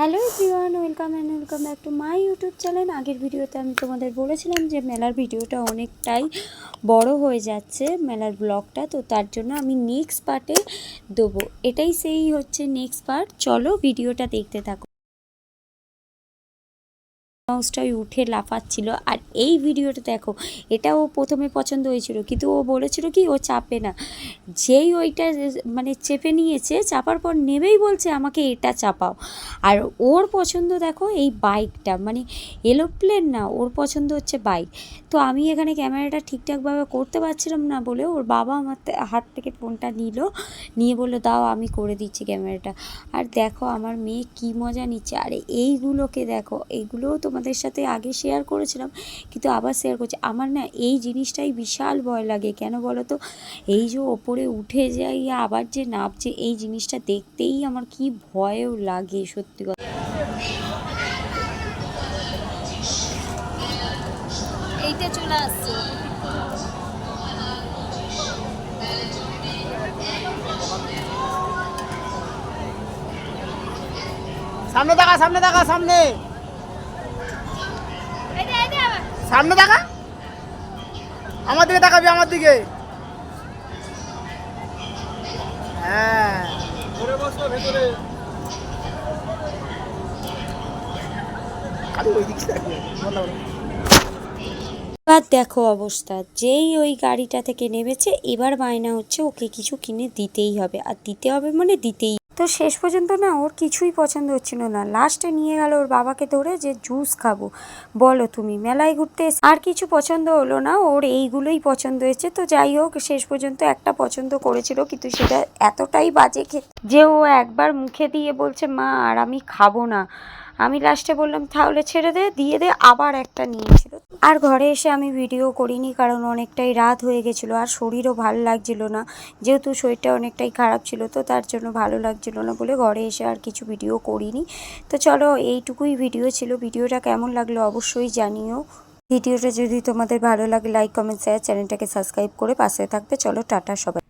Hello everyone, welcome and welcome back to my YouTube channel. আগের ভিডিওতে আমি তোমাদের বলেছিলাম যে মেলার ভিডিওটা অনেকটাই বড় হয়ে যাচ্ছে মেলার ব্লগটা, তো তার জন্য আমি নেক্সট পার্টে দেবো। এটাই সেই হচ্ছে নেক্সট পার্ট চলো ভিডিওটা দেখতে থাকো। মাউসটাই উঠে লাফাচ্ছিল। আর এই ভিডিওটা দেখো, এটা ও প্রথমে পছন্দ হয়েছিল, কিন্তু ও বলেছিল কি ও চাপে না। যেই ওইটা মানে চেপে নিয়েছে, চাপার পর নেবেই বলছে আমাকে এটা চাপাও। আর ওর পছন্দ দেখো এই বাইকটা মানে এরোপ্লেন না, ওর পছন্দ হচ্ছে বাইক তো আমি এখানে ক্যামেরাটা ঠিকঠাকভাবে করতে পারছিলাম না বলে ওর বাবা আমার হাত থেকে ফোনটা নিল, নিয়ে বলল, দাও, আমি করে দিচ্ছি ক্যামেরাটা। আর দেখো আমার মেয়ে কি মজা নিচ্ছে। আর এইগুলোকে দেখো, এইগুলোও তোমাদের সাথে আগে শেয়ার করেছিলাম কিন্তু আবার শেয়ার করছি। আমার না এই জিনিসটাই বিশাল ভয় লাগে কেন বলো তো এই যে ওপরে উঠে যাই আবার যে নামছে এই জিনিসটা দেখতেই আমার কি ভয়ও লাগে সত্যি কথা। এইটা চলে আসছে। সামনে দেখা সামনে দেখা সামনে। সামনে দেখা? আমার দিকে। তাকাবি আমার দিকে হ্যাঁ। এবার দেখো অবস্থা। যেই ওই গাড়িটা থেকে নেমেছে, এবার বায়না হচ্ছে ওকে কিছু কিনে দিতেই হবে। আর দিতে হবে মানে দিতেই তো শেষ পর্যন্ত না ওর কিছুই পছন্দ হচ্ছিল না। লাস্টে নিয়ে গেল ওর বাবাকে ধরে যে, জুস খাব। বলো তুমি, মেলায় ঘুরতে আর কিছু পছন্দ হলো না। ওর এইগুলোই পছন্দ হয়েছে। তো যাই হোক, শেষ পর্যন্ত একটা পছন্দ করেছিল, কিন্তু সেটা এতটাই বাজে খেতে যে ও একবার মুখে দিয়ে বলছে, মা, আর আমি খাব না। আমি লাস্টে বললাম, তাহলে ছেড়ে দে, দিয়ে দে। আবার একটা নিয়েছিল আর ঘরে এসে আমি ভিডিও করিনি, কারণ অনেকটাই রাত হয়ে গেছিল আর শরীরও ভালো লাগছিল না। যেহেতু শরীরটা অনেকটাই খারাপ ছিল, তো তার জন্য ভালো লাগছিল না বলে ঘরে এসে আর কিছু ভিডিও করিনি। তো চলো, এইটুকুই ভিডিও ছিল। ভিডিওটা কেমন লাগল অবশ্যই জানিও। ভিডিওটা যদি তোমাদের ভালো লাগে লাইক কমেন্ট শেয়ার চ্যানেলটাকে সাবস্ক্রাইব করে পাশে থাকবে। চলো, টাটা সবাই।